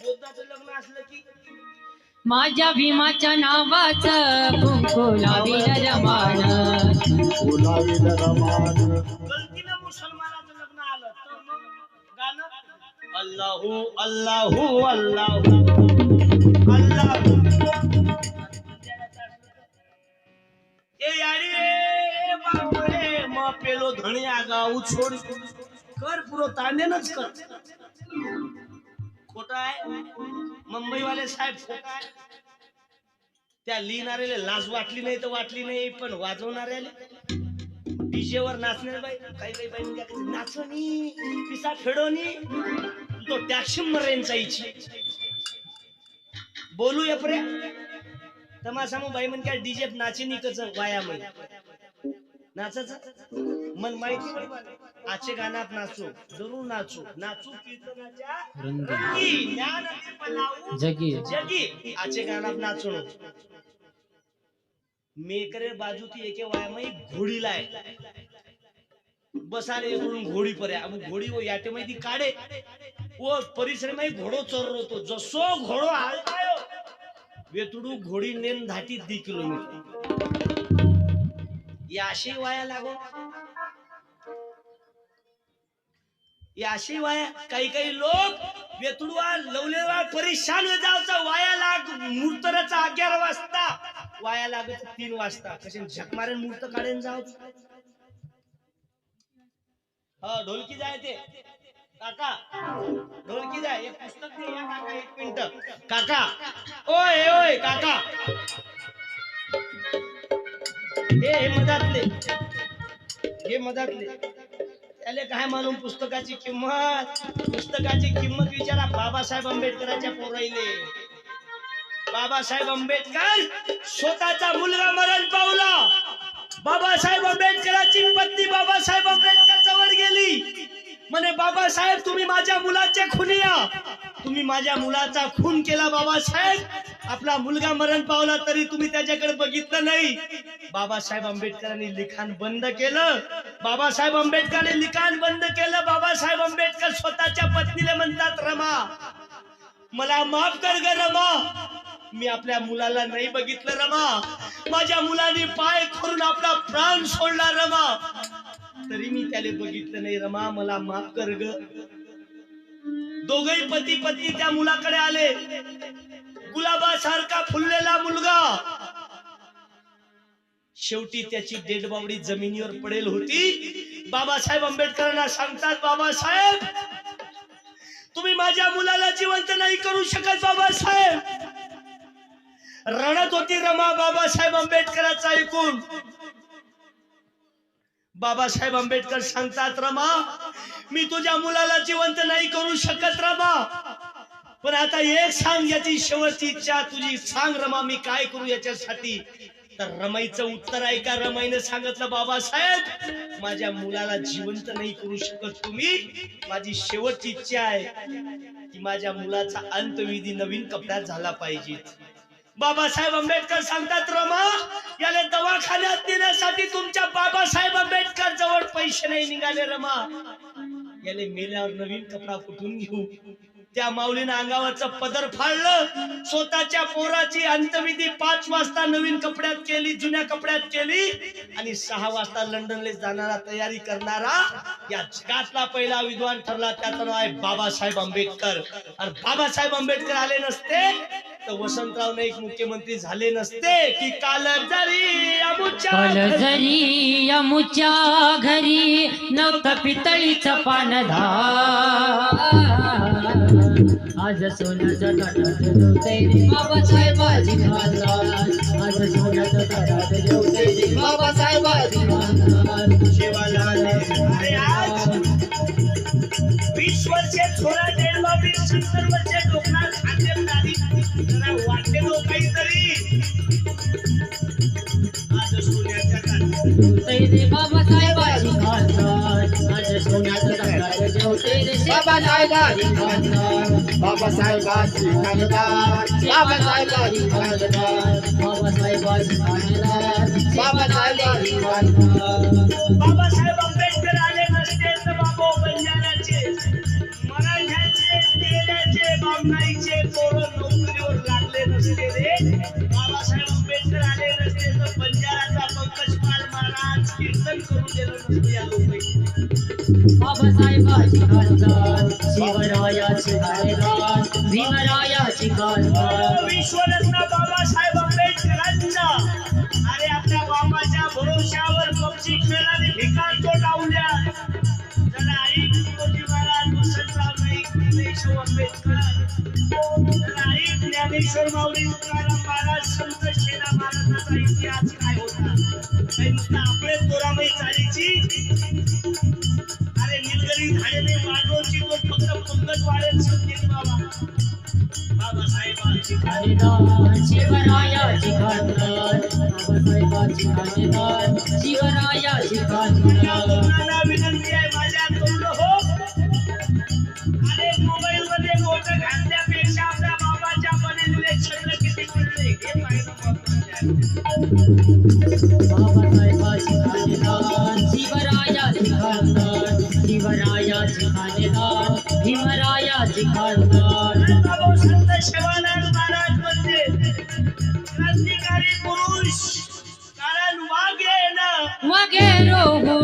बुद्धाचं लग्न असलं की माझ्या भीमाच्या नावाचं कुंकू लावील रमान बोलाविल रमान गलतीनं मुसलमानाचं लग्न आलं तर मग गाणं? अल्लाहू अल्लाहू अल्लाहू. अल्लाहू. ए याडी ए बापरे म पेलो धणी आगाऊ छोड. कर पुरो तांडेनच कर. खोटा आहे? मुंबईवाले साहेब खोटा आहे. त्या लिहिणाऱ्याला लाज वाटली नाही तर वाटली नाही पण वाजवणाऱ्याला. डीजे वर नाचणार बाई. काही काही बाई काय नाचणी पिसा फेडोनी तो टॅक्सी मरेनचा इच्छे बोलू या पर्या तमाशा मग बाई म्हण काय डीजे नाची कच वाया म्हण. नाचाच? मन माहिती? आजचे गाण्यात नाचू जरूर नाचू. नाचू कीर्तनाच्या रंगी, ज्ञान आणि पलाऊ जगी. जगी. आजचे गाण्यात नाचू मेकरे बाजू ती एके वायामाई घोडीला आहे. बसाले इकडून घोडी पर्या अब घोडी वो याटे माहिती काढे. वो परिसरमध्ये घोडो चोर होतो जसो घोडो आलतायो वेतुडू घोडी नेन धाटी दी किलोमीटर या अशी वाया लागो. याशिवाय काही काही लोक वेतुडवा लवलेवा परेशान जावचा वाया लाग मूर्तराचा अग्यार वाजता. वाया लागत तीन वाजता. कसे झकमारे मूर्त काढेन जाव हा हो, ढोलकी जाय ते. काका ढोलकी जाय. एक पुस्तक दे या काका एक मिनिट. काका ओय ओय काका. हे हे मधातले. हे मधातले. त्याला काय मालूम पुस्तकाची किंमत? पुस्तकाची किंमत विचारा बाबासाहेब आंबेडकरांच्या पोराईले. बाबासाहेब आंबेडकर स्वतःचा मुलगा मरण पावला. बाबासाहेब आंबेडकरांची पत्नी बाबासाहेब आंबेडकर जवळ गेली. म्हणे बाबासाहेब तुम्ही माझ्या मुलाचे खुनिया तुम्ही माझ्या मुलाचा खून केला बाबासाहेब. आपला मुलगा मरण पावला तरी तुम्ही त्याच्याकडे बघितलं नाही. बाबासाहेब आंबेडकरांनी लिखाण बंद केलं. बाबासाहेब आंबेडकरांनी लिखाण बंद केलं. बाबासाहेब आंबेडकर स्वतःच्या पत्नीला म्हणतात रमा मला माफ कर ग रमा. मी आपल्या मुलाला नाही बघितलं रमा. माझ्या मुलाने पाय करून आपला प्राण सोडला रमा. तरी मी त्याला बघितलं नाही रमा. मला माफ कर ग. दोघही पती पत्नी त्या मुलाकडे आले. गुलाबासारखा फुललेला मुलगा. शेवटी त्याची डेड जमिनीवर पडेल होती. बाबासाहेब आंबेडकरांना सांगतात बाबासाहेब तुम्ही माझ्या मुलाला जिवंत नाही करू शकत बाबासाहेब. रडत होती रमा बाबासाहेब आंबेडकरांचा ऐकून. बाबासाहेब आंबेडकर सांगतात रमा मी तुझ्या मुलाला जिवंत नाही करू शकत रमा. पण आता एक सांग याची शेवटची इच्छा तुझी सांग रमा मी काय करू याच्यासाठी? तर रमाईचं उत्तर ऐका रमाईने सांगितलं बाबासाहेब माझ्या मुलाला जिवंत नाही करू शकत तुम्ही. माझी शेवटची इच्छा आहे की माझ्या मुलाचा अंतविधी नवीन कपड्यात झाला पाहिजे. बाबासाहेब आंबेडकर सांगतात रमा याला दवाखान्यात नेण्यासाठी तुमच्या बाबासाहेब आंबेडकर जवळ पैसे नाही निघाले रमा. याले मेल्यावर नवीन कपडा कुठून घेऊ? त्या माऊलीनं अंगावरचं पदर फाडलं स्वतःच्या पोराची अंतविधी पाच वाजता नवीन कपड्यात केली जुन्या कपड्यात केली आणि सहा वाजता लंडनला जाणारा तयारी करणारा या जगातला पहिला विद्वान ठरला त्याचं नाव आहे बाबासाहेब आंबेडकर. आणि बाबासाहेब आंबेडकर आले नसते तर वसंतराव नाईक मुख्यमंत्री झाले नसते की काल जरी अमुच्या कल जरी यमुच्या घरी नव्हतं पितळीचं पानधा आज सोन्याचं ताटात जेवते रे बाबासाहेबाजी महाराज आज सोन्याचं ताटात जेवते रे बाबासाहेबाजी महाराज शिवाला अरे आज वीस वर्षे छोरा डेढ़ बावीस सत्तर वर्षे डोकणार खाते नारी. जरा वाटते लो काहीतरी. आज सोन्याच्या काठी जेवते रे बाबासाहेबाजी महाराज आज सोन्याचं ताटात जेवते रे बाबासाहेबाजी महाराज बाबासाहेबांची खानदार बाबासाहेबाजी महाराज बाबासाहेबाजी महाराज बाबासाहेबाजी महाराज बाबासाहेब आंबेडकर आले नसते तर बाबा बंजाराचे मराठ्याचे तेल्याचे नाईकचे पोरं नोकरीवर लागले नसते रे. बाबासाहेब आंबेडकर आले नसते तर बंजाराचा पंकज पाल महाराज कीर्तन करून दिलं नसतं या लोकांनी. बाबासाहेबाची खानदान शिवरायाची खेळाने ठिकाण जरा तुकोजी महाराज वसंतराव नाईक आंबेडकर. जरा ज्ञानेश्वर माऊली तुकाराम महाराज संत महाराजांचा इतिहास काय होता? काही नुसतं आपले तोरामय चालीची. अरे निलगिरी झाडेने मांडवची तो फक्त वाढेल बाबा. बाबासाहेबांची शिवरायाची शिवराया खानदान शिवरायाची या खानदान विनंती आहे माझ्या तोंड हो अरे मोबाईल मध्ये बोट घालण्यापेक्षा आपल्या बाबाच्या बनलेले किती हे बाबासाहेबाची शिवरायाची शिवरायाची भीमरायाची संत शिवानंद ना वागे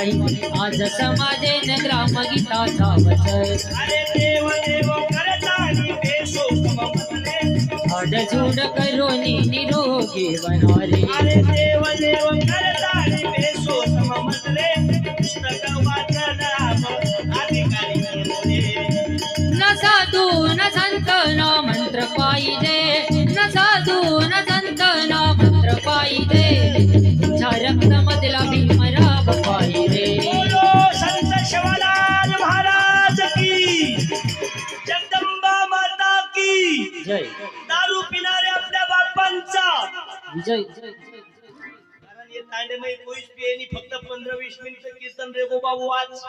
पाहिजे पाहिजे आज समाजेन ग्रामगीताचा वचन अरे देव देव करता आणि करोनी निरोगी बनारे अरे देव देव बेसो सममतले पुस्तक वाचन अधिकारी न साधू न संत न मंत्र पाहिजे. न साधू न संत न मंत्र पाहिजे. वाच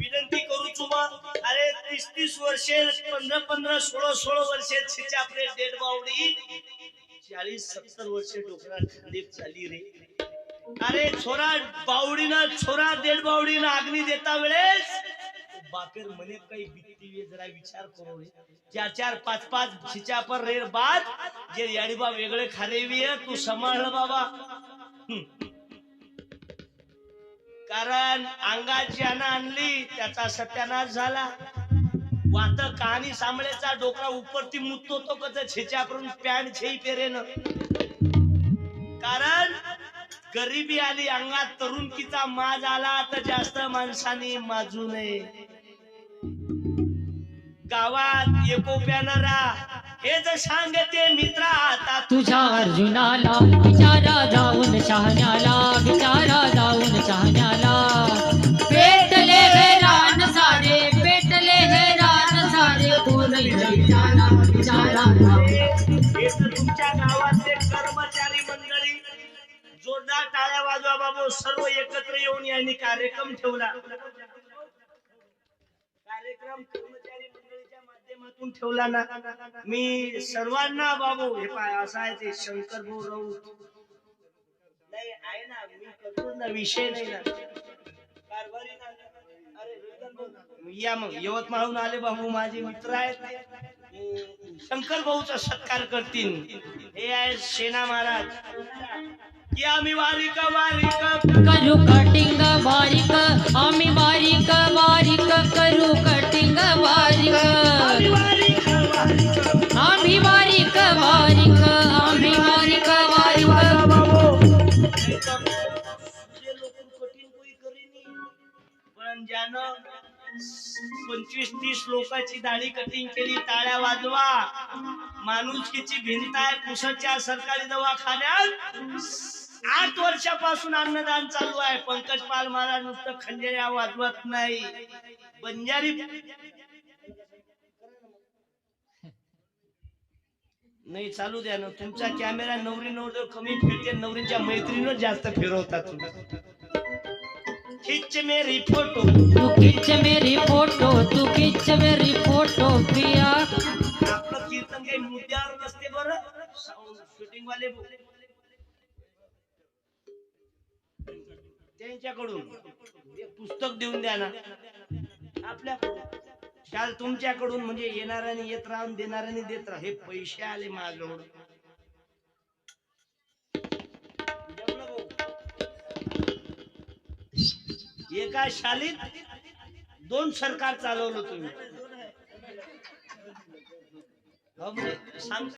विनंती करू तुम्हा अरे तीस तीस वर्षे पंधरा पंधरा सोळा सोळा वर्षे छिचे आपले डेड बावडी चाळीस सत्तर वर्षे डोकरा खंडीत झाली रे. अरे छोरा बावडीनं छोरा डेड बावडीनं अग्नी देता वेळेस. बापेर मने काही भीती जरा विचार करू रे. चार चार पाच पाच खिचा पर रेड बाद जे याडीबा वेगळे खारेवी तू सांभाळ बाबा. हम्म. कारण अंगात ज्यानं आणली त्याचा सत्यानाश झाला. वात कहाणी सांभळेचा डोकरा उपरती मुततो तो कच छेच्यापरून पॅन्ट छेई पेरेन. कारण गरिबी आली अंगात तरुणकीचा माज आला तर जास्त माणसाने माजू नये. गावात एकोप्यानं राहा. हे जर सांगते मित्रा आता तुझ्या अर्जुनाला विचारा जाऊन शहाण्याला विचारा जाऊन शहाण्याला. पेटले हे रान सारे पेटले हे रान सारे कोण विचारा विचारा हे तर तुमच्या गावातले कर्मचारी मंडळी. जोरदार टाळ्या वाजवा बाबू. सर्व एकत्र येऊन यांनी कार्यक्रम ठेवला. कार्यक्रम माध्यमातून ठेवला ना मी सर्वांना बाबू हे पाय असं आहे ते शंकर भाऊ राऊत. नाही आहे ना मी करतो ना विषय नाही ना. कारभारी ना. या मग यवतमाळहून आले बाबू माझे मित्र आहेत. शंकर भाऊचा सत्कार करतील. हे आहे सेना महाराज. की आम्ही बारीक बारीक करू कटिंग बारीक. आम्ही बारीक बारीक. पंचवीस तीस लोकांची दाढी कटिंग केली टाळ्या वाजवा. माणुसकीची भिंत आहे पुसदच्या सरकारी दवाखान्यात. आठ वर्षापासून अन्नदान चालू आहे पंकज पाल महाराज नुसतं खंजेऱ्या वाजवत नाही. बंजारी नाही चालू द्या ना. तुमचा कॅमेरा नवरी नवर कमी फिरते नवरीच्या मैत्रीनं जास्त फिरवतात तुम्ही. खिच मेरी फोटो। तू खिच मेरी फोटो तू खिच मेरी फोटो पिया। आपलं कीर्तन काही मुद्द्यावर नसते बरं. शूटिंग वाले त्यांच्याकडून पुस्तक देऊन द्या ना. आपल्याकडून काल तुमच्याकडून म्हणजे येणाऱ्याने येत राहून देणाऱ्याने देत राहा. हे पैसे आले माझ्याकडून एका शालीत दोन सरकार चालवलं तुम्ही. सांग